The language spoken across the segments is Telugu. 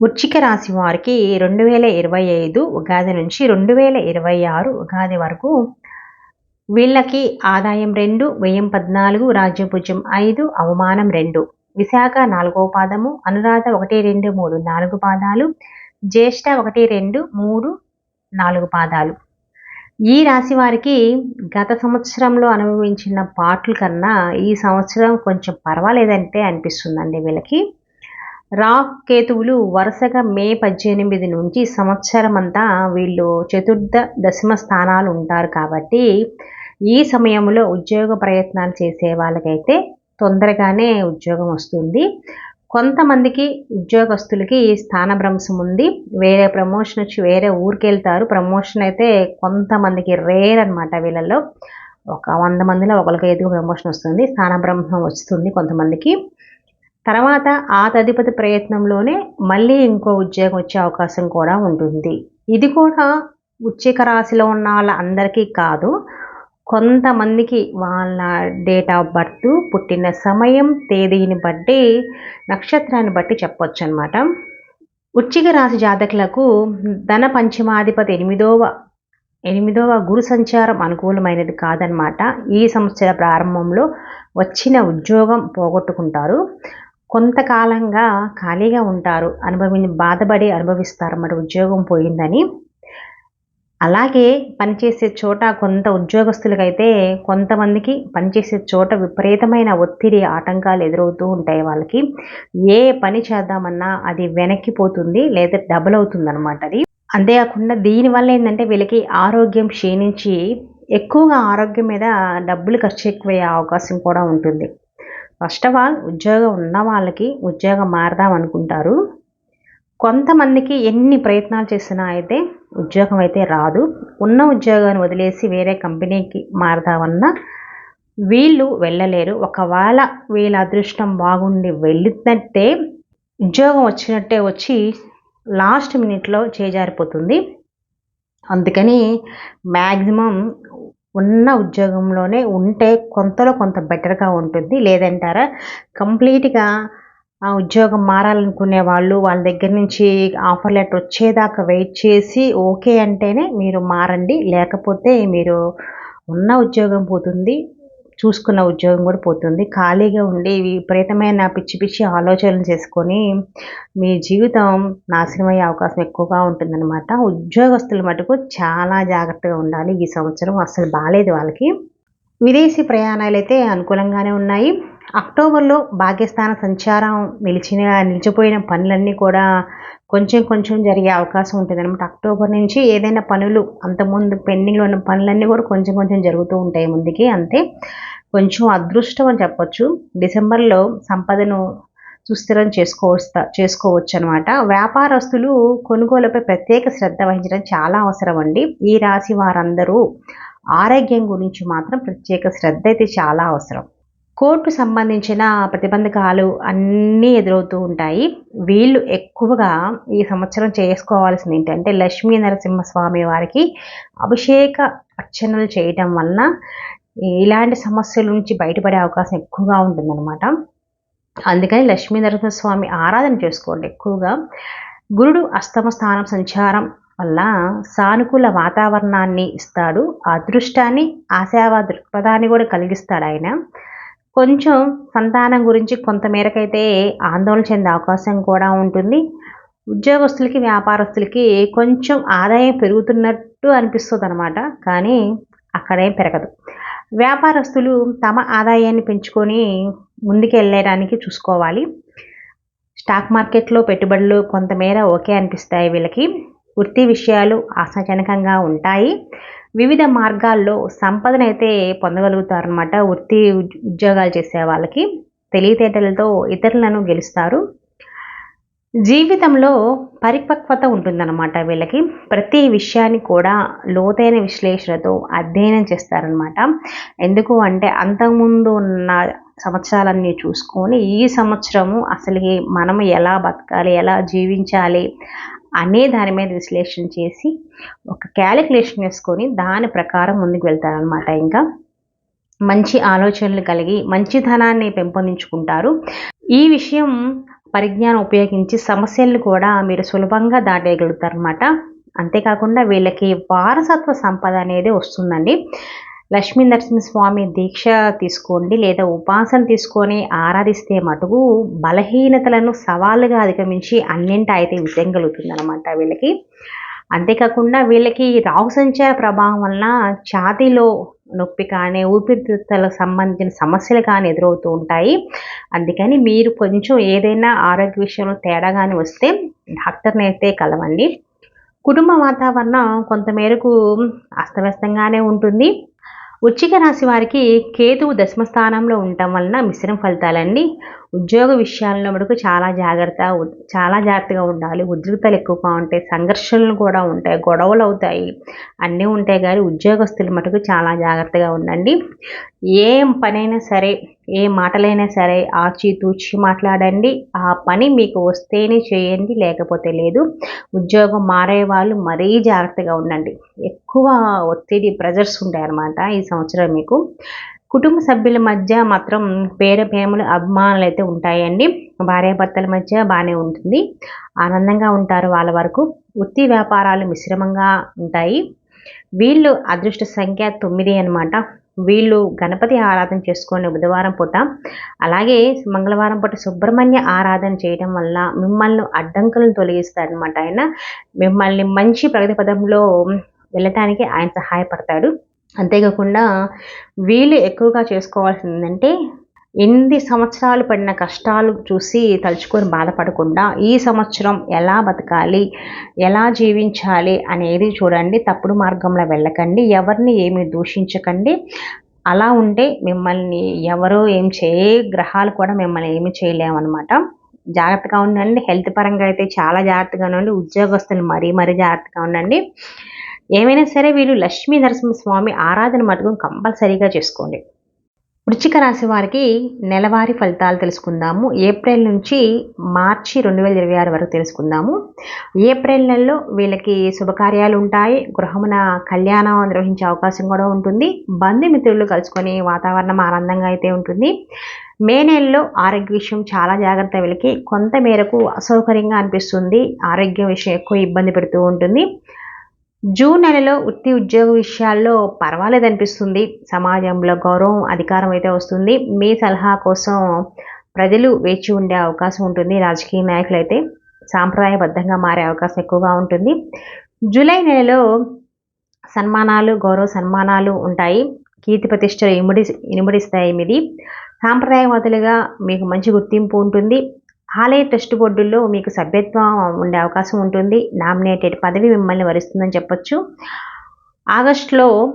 వృచ్చిక రాశి వారికి రెండు వేల ఇరవై ఐదు ఉగాది నుంచి రెండు వేల ఇరవై ఆరు ఉగాది వరకు వీళ్ళకి ఆదాయం రెండు వ్యయం పద్నాలుగు రాజ్యభుజం ఐదు అవమానం రెండు. విశాఖ నాలుగో పాదము అనురాధ ఒకటి రెండు మూడు నాలుగు పాదాలు జ్యేష్ఠ ఒకటి రెండు మూడు నాలుగు పాదాలు. ఈ రాశి వారికి గత సంవత్సరంలో అనుభవించిన పాటల కన్నా ఈ సంవత్సరం కొంచెం పర్వాలేదంటే అనిపిస్తుందండి వీళ్ళకి. రాహు కేతువులు వరుసగా మే పద్దెనిమిది నుంచి సంవత్సరం అంతా వీళ్ళు చతుర్థ దశమ స్థానాలు ఉంటారు కాబట్టి ఈ సమయంలో ఉద్యోగ ప్రయత్నాలు చేసే వాళ్ళకైతే తొందరగానే ఉద్యోగం వస్తుంది. కొంతమందికి ఉద్యోగస్తులకి స్థానభ్రంశం ఉంది. వేరే ప్రమోషన్ వచ్చి వేరే ఊరికి వెళ్తారు ప్రమోషన్ అయితే కొంతమందికి రేర్ అనమాట వీళ్ళల్లో. ఒక వంద మందిలో ఒకరికి ఐదుగు ప్రమోషన్ వస్తుంది. స్థానభ్రంశం వస్తుంది కొంతమందికి. తర్వాత ఆ తదుపతి ప్రయత్నంలోనే మళ్ళీ ఇంకో ఉద్యోగం వచ్చే అవకాశం కూడా ఉంటుంది. ఇది కూడా ఉచ్చిక రాశిలో ఉన్న వాళ్ళ అందరికీ కాదు కొంతమందికి వాళ్ళ డేట్ ఆఫ్ బర్త్ పుట్టిన సమయం తేదీని బట్టి నక్షత్రాన్ని బట్టి చెప్పొచ్చు అనమాట ఉచ్చిక రాశి జాతకులకు ధన పంచమాధిపతి ఎనిమిదవ ఎనిమిదవ గురు సంచారం అనుకూలమైనది కాదనమాట ఈ సంవత్సర ప్రారంభంలో వచ్చిన ఉద్యోగం పోగొట్టుకుంటారు. కొంతకాలంగా ఖాళీగా ఉంటారు. అనుభవి బాధపడి అనుభవిస్తారు అన్నమాట ఉద్యోగం పోయిందని. అలాగే పనిచేసే చోట కొంత ఉద్యోగస్తులకైతే కొంతమందికి పనిచేసే చోట విపరీతమైన ఒత్తిడి ఆటంకాలు ఎదురవుతూ ఉంటాయి వాళ్ళకి. ఏ పని చేద్దామన్నా అది వెనక్కిపోతుంది లేదా డబుల్ అవుతుంది అనమాట అది. అంతేకాకుండా దీనివల్ల ఏంటంటే వీళ్ళకి ఆరోగ్యం క్షీణించి ఎక్కువగా ఆరోగ్యం మీద డబ్బులు ఖర్చు ఎక్కువయ్యే అవకాశం కూడా ఉంటుంది. ఫస్ట్ ఆఫ్ ఆల్ ఉద్యోగం ఉన్న వాళ్ళకి ఉద్యోగం మారదాం అనుకుంటారు. కొంతమందికి ఎన్ని ప్రయత్నాలు చేసినా అయితే ఉద్యోగం అయితే రాదు. ఉన్న ఉద్యోగాన్ని వదిలేసి వేరే కంపెనీకి మారదామన్నా వీళ్ళు వెళ్ళలేరు. ఒకవేళ వీళ్ళ అదృష్టం బాగుండి వెళ్ళినట్టే ఉద్యోగం వచ్చినట్టే వచ్చి లాస్ట్ మినిట్లో చేజారిపోతుంది. అందుకని మ్యాక్సిమం ఉన్న ఉద్యోగంలోనే ఉంటే కొంతలో కొంత బెటర్గా ఉంటుంది. లేదంటారా? కంప్లీట్గా ఆ ఉద్యోగం మారాలనుకునే వాళ్ళు వాళ్ళ దగ్గర నుంచి ఆఫర్ లెటర్ వచ్చేదాకా వెయిట్ చేసి ఓకే అంటేనే మీరు మారండి. లేకపోతే మీరు ఉన్న ఉద్యోగం పోతుంది. చూసుకున్న ఉద్యోగం కూడా పోతుంది. ఖాళీగా ఉండి విపరీతమైన పిచ్చి పిచ్చి ఆలోచనలు చేసుకొని మీ జీవితం నాశనమయ్యే అవకాశం ఎక్కువగా ఉంటుందన్నమాట. ఉద్యోగస్తుల మటుకు చాలా జాగ్రత్తగా ఉండాలి. ఈ సంవత్సరం అసలు బాగాలేదు వాళ్ళకి. విదేశీ ప్రయాణాలు అయితే అనుకూలంగానే ఉన్నాయి. అక్టోబర్లో భాగ్యస్థాన సంచారం నిలిచిన నిలిచిపోయిన పనులన్నీ కూడా కొంచెం కొంచెం జరిగే అవకాశం ఉంటుంది అనమాట అక్టోబర్ నుంచి ఏదైనా పనులు అంతకుముందు పెండింగ్లో ఉన్న పనులన్నీ కూడా కొంచెం కొంచెం జరుగుతూ ఉంటాయి ముందుకి. అంతే. కొంచెం అదృష్టం అని చెప్పొచ్చు. డిసెంబర్లో సంపదను సుస్థిరం చేసుకోవస్తా చేసుకోవచ్చు అనమాట వ్యాపారస్తులు కొనుగోలుపై ప్రత్యేక శ్రద్ధ వహించడం చాలా అవసరం అండి. ఈ రాశి వారందరూ ఆరోగ్యం గురించి మాత్రం ప్రత్యేక శ్రద్ధ అయితే చాలా అవసరం. కోర్టు సంబంధించిన ప్రతిబంధకాలు అన్నీ ఎదురవుతూ ఉంటాయి. వీళ్ళు ఎక్కువగా ఈ సంవత్సరం చేసుకోవాల్సింది ఏంటంటే లక్ష్మీ నరసింహస్వామి వారికి అభిషేక అర్చనలు చేయటం వలన ఇలాంటి సమస్యల నుంచి బయటపడే అవకాశం ఎక్కువగా ఉంటుందన్నమాట. అందుకని లక్ష్మీ నరసింహస్వామి ఆరాధన చేసుకోండి ఎక్కువగా. గురుడు అస్తమ స్థానం సంచారం వల్ల సానుకూల వాతావరణాన్ని ఇస్తాడు. అదృష్టాన్ని ఆశావా దృక్పథాన్ని కూడా కలిగిస్తాడు ఆయన. కొంచెం సంతానం గురించి కొంతమేరకైతే ఆందోళన చెందే అవకాశం కూడా ఉంటుంది. ఉద్యోగస్తులకి వ్యాపారస్తులకి కొంచెం ఆదాయం పెరుగుతున్నట్టు అనిపిస్తుంది అనమాట కానీ అక్కడేం పెరగదు. వ్యాపారస్తులు తమ ఆదాయాన్ని పెంచుకొని ముందుకు వెళ్ళడానికి చూసుకోవాలి. స్టాక్ మార్కెట్లో పెట్టుబడులు కొంతమేర ఓకే అనిపిస్తాయి వీళ్ళకి. వృత్తి విషయాలు ఆశాజనకంగా ఉంటాయి. వివిధ మార్గాల్లో సంపదనైతే పొందగలుగుతారనమాట వృత్తి ఉద్యోగాలు చేసే వాళ్ళకి తెలివితేటలతో ఇతరులను గెలుస్తారు. జీవితంలో పరిపక్వత ఉంటుందన్నమాట వీళ్ళకి. ప్రతి విషయాన్ని కూడా లోతైన విశ్లేషణతో అధ్యయనం చేస్తారనమాట ఎందుకు అంటే అంతకుముందు ఉన్న సంవత్సరాలన్నీ చూసుకొని ఈ సంవత్సరము అసలు మనం ఎలా బతకాలి ఎలా జీవించాలి అనే దాని మీద విశ్లేషణ చేసి ఒక క్యాలిక్యులేషన్ వేసుకొని దాని ప్రకారం ముందుకు వెళ్తారనమాట ఇంకా. మంచి ఆలోచనలు కలిగి మంచితనాన్ని పెంపొందించుకుంటారు. ఈ విషయం పరిజ్ఞానం ఉపయోగించి సమస్యలను కూడా మీరు సులభంగా దాటేయగలుగుతారనమాట అంతేకాకుండా వీళ్ళకి వారసత్వ సంపద అనేది వస్తుందండి. లక్ష్మీ నరసింహస్వామి దీక్ష తీసుకోండి లేదా ఉపాసన తీసుకొని ఆరాధిస్తే మటుకు బలహీనతలను సవాలుగా అధిగమించి అన్నింటి అయితే విజయం కలుగుతుందనమాట వీళ్ళకి. అంతేకాకుండా వీళ్ళకి రాహు సంచార ప్రభావం వలన ఛాతీలో నొప్పి కానీ ఊపిరితిత్తులకు సంబంధించిన సమస్యలు కానీ ఎదురవుతూ ఉంటాయి. అందుకని మీరు కొంచెం ఏదైనా ఆరోగ్య విషయంలో తేడా కానీ వస్తే డాక్టర్ని అయితే కలవండి. కుటుంబ వాతావరణం కొంతమేరకు అస్తవ్యస్తంగానే ఉంటుంది. వృచ్చిక రాశి వారికి కేతువు దశమ స్థానంలో ఉండటం వలన మిశ్రమ ఫలితాలండి. ఉద్యోగ విషయాల్లో మటుకు చాలా జాగ్రత్త చాలా జాగ్రత్తగా ఉండాలి. ఉద్రిక్తలు ఎక్కువగా ఉంటాయి సంఘర్షణలు కూడా ఉంటాయి గొడవలు అవుతాయి అన్నీ ఉంటాయి కానీ ఉద్యోగస్తులు మటుకు చాలా జాగ్రత్తగా ఉండండి. ఏం పనైనా సరే ఏ మాటలైనా సరే ఆచితూచి మాట్లాడండి. ఆ పని మీకు వస్తేనే చేయండి లేకపోతే లేదు. ఉద్యోగం మారే వాళ్ళు మరీ జాగ్రత్తగా ఉండండి. ఎక్కువ ఒత్తిడి ప్రెజర్స్ ఉంటాయన్నమాట ఈ సంవత్సరం మీకు. కుటుంబ సభ్యుల మధ్య మాత్రం పేర ప్రేమలు అభిమానాలు అయితే ఉంటాయండి. భార్యాభర్తల మధ్య బాగానే ఉంటుంది. ఆనందంగా ఉంటారు వాళ్ళ వరకు. వృత్తి వ్యాపారాలు మిశ్రమంగా ఉంటాయి. వీళ్ళు అదృష్ట సంఖ్య తొమ్మిది అనమాట వీళ్ళు గణపతి ఆరాధన చేసుకొని బుధవారం పూట అలాగే మంగళవారం పూట సుబ్రహ్మణ్య ఆరాధన చేయడం వల్ల మిమ్మల్ని అడ్డంకులను తొలగిస్తారనమాట ఆయన. మిమ్మల్ని మంచి ప్రగతి పదంలో వెళ్ళటానికి ఆయన సహాయపడతాడు. అంతేకాకుండా వీళ్ళు ఎక్కువగా చేసుకోవాల్సింది ఏంటంటే ఎన్ని సంవత్సరాలు పడిన కష్టాలు చూసి తలుచుకొని బాధపడకుండా ఈ సంవత్సరం ఎలా బతకాలి ఎలా జీవించాలి అనేది చూడండి. తప్పుడు మార్గంలో వెళ్ళకండి ఎవరిని ఏమి దూషించకండి. అలా ఉంటే మిమ్మల్ని ఎవరో ఏం చేయ గ్రహాలు కూడా మిమ్మల్ని ఏమి చేయలేమన్నమాట జాగ్రత్తగా ఉండండి. హెల్త్ పరంగా అయితే చాలా జాగ్రత్తగా ఉండండి. ఉద్యోగస్తులు మరీ మరీ జాగ్రత్తగా ఉండండి. ఏమైనా సరే వీళ్ళు లక్ష్మీ నరసింహస్వామి ఆరాధన మటుకు కంపల్సరీగా చేసుకోండి. వృచ్చిక రాశి వారికి నెలవారీ ఫలితాలు తెలుసుకుందాము. ఏప్రిల్ నుంచి మార్చి రెండు వేల ఇరవై ఆరు వరకు తెలుసుకుందాము. ఏప్రిల్ నెలలో వీళ్ళకి శుభకార్యాలు ఉంటాయి. గృహమున కళ్యాణం నిర్వహించే అవకాశం కూడా ఉంటుంది. బంధుమిత్రులు కలుసుకొని వాతావరణం ఆనందంగా అయితే ఉంటుంది. మే నెలలో ఆరోగ్య విషయం చాలా జాగ్రత్త వీళ్ళకి కొంత మేరకు అసౌకర్యంగా అనిపిస్తుంది. ఆరోగ్య విషయం ఎక్కువ ఇబ్బంది పెడుతూ ఉంటుంది. జూన్ నెలలో వృత్తి ఉద్యోగ విషయాల్లో పర్వాలేదు అనిపిస్తుంది సమాజంలో గౌరవం అధికారం అయితే వస్తుంది. మీ సలహా కోసం ప్రజలు వేచి ఉండే అవకాశం ఉంటుంది. రాజకీయ నాయకులు అయితే సాంప్రదాయబద్ధంగా మారే అవకాశం ఎక్కువగా ఉంటుంది. జూలై నెలలో సన్మానాలు గౌరవ సన్మానాలు ఉంటాయి. కీర్తి ప్రతిష్టలు ఇముడి ఇనుమడిస్తాయి మీది. సాంప్రదాయవాదులుగా మీకు మంచి గుర్తింపు ఉంటుంది. ఆలయ ట్రస్ట్ బోర్డుల్లో మీకు సభ్యత్వం ఉండే అవకాశం ఉంటుంది. నామినేటెడ్ పదవి మిమ్మల్ని వరిస్తుందని చెప్పొచ్చు. ఆగస్టులో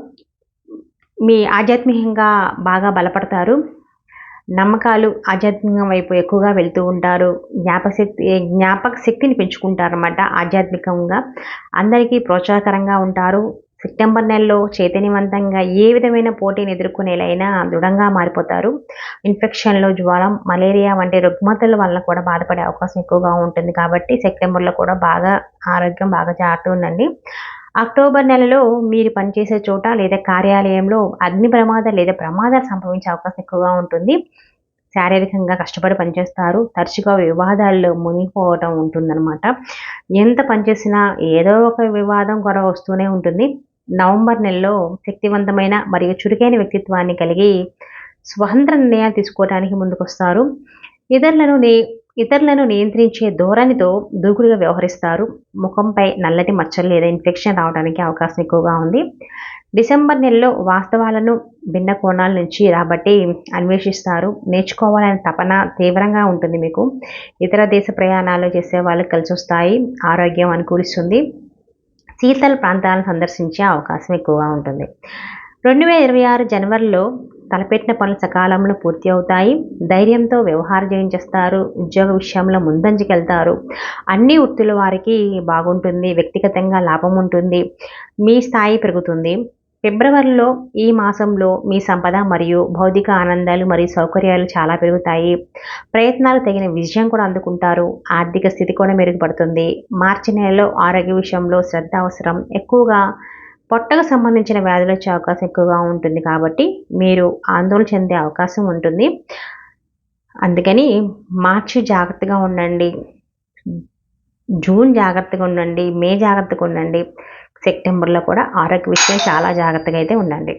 మీ ఆధ్యాత్మికంగా బాగా బలపడతారు. నమ్మకాలు ఆధ్యాత్మికం వైపు ఎక్కువగా వెళ్తూ ఉంటారు. జ్ఞాపశక్తి జ్ఞాపక శక్తిని పెంచుకుంటారన్నమాట ఆధ్యాత్మికంగా. అందరికీ ప్రోత్సాహకరంగా ఉంటారు. సెప్టెంబర్ నెలలో చైతన్యవంతంగా ఏ విధమైన పోటీని ఎదుర్కొనేలైనా దృఢంగా మారిపోతారు. ఇన్ఫెక్షన్లు జ్వరం మలేరియా వంటి రుగ్మతల వల్ల కూడా బాధపడే అవకాశం ఎక్కువగా ఉంటుంది కాబట్టి సెప్టెంబర్లో కూడా బాగా ఆరోగ్యం బాగా జాగ్రత్త అక్టోబర్ నెలలో మీరు పనిచేసే చోట లేదా కార్యాలయంలో అగ్ని ప్రమాదాలు లేదా ప్రమాదాలు సంభవించే అవకాశం ఎక్కువగా ఉంటుంది. శారీరకంగా కష్టపడి పనిచేస్తారు. తరచుగా వివాదాల్లో మునిగిపోవటం ఉంటుందన్నమాట. ఎంత పనిచేసినా ఏదో ఒక వివాదం గొడవ వస్తూనే ఉంటుంది. నవంబర్ నెలలో శక్తివంతమైన మరియు చురుకైన వ్యక్తిత్వాన్ని కలిగి స్వతంత్ర నిర్ణయాలు తీసుకోవడానికి ముందుకొస్తారు. ఇతరులను నే ఇతరులను నియంత్రించే ధోరణితో దూకుడుగా వ్యవహరిస్తారు. ముఖంపై నల్లటి మచ్చలు లేదా ఇన్ఫెక్షన్ రావడానికి అవకాశం ఎక్కువగా ఉంది. డిసెంబర్ నెలలో వాస్తవాలను భిన్న కోణాల నుంచి రాబట్టి అన్వేషిస్తారు. నేర్చుకోవాలనే తపన తీవ్రంగా ఉంటుంది మీకు. ఇతర దేశ ప్రయాణాలు చేసే వాళ్ళకి కలిసి వస్తాయి ఆరోగ్యం అనుకూలిస్తుంది. శీతల ప్రాంతాలను సందర్శించే అవకాశం ఎక్కువగా ఉంటుంది. రెండు వేల ఇరవై ఆరు జనవరిలో తలపెట్టిన పనులు సకాలంలో పూర్తి అవుతాయి. ధైర్యంతో వ్యవహారం జయించేస్తారు ఉద్యోగ విషయంలో ముందంజకెళ్తారు అన్ని వృత్తుల వారికి బాగుంటుంది. వ్యక్తిగతంగా లాభం ఉంటుంది. మీ స్థాయి పెరుగుతుంది. ఫిబ్రవరిలో ఈ మాసంలో మీ సంపద మరియు భౌతిక ఆనందాలు మరియు సౌకర్యాలు చాలా పెరుగుతాయి. ప్రయత్నాలు తగిన విజయం కూడా అందుకుంటారు. ఆర్థిక స్థితి కూడా మెరుగుపడుతుంది. మార్చి నెలలో ఆరోగ్య విషయంలో శ్రద్ధ అవసరం. ఎక్కువగా పొట్టకు సంబంధించిన వ్యాధులు వచ్చే అవకాశం ఎక్కువగా ఉంటుంది కాబట్టి మీరు ఆందోళన చెందే అవకాశం ఉంటుంది. అందుకని మార్చి జాగ్రత్తగా ఉండండి. జూన్ జాగ్రత్తగా ఉండండి. మే జాగ్రత్తగా ఉండండి. సెప్టెంబర్లో కూడా ఆరోగ్య విషయం చాలా జాగ్రత్తగా అయితే ఉండండి.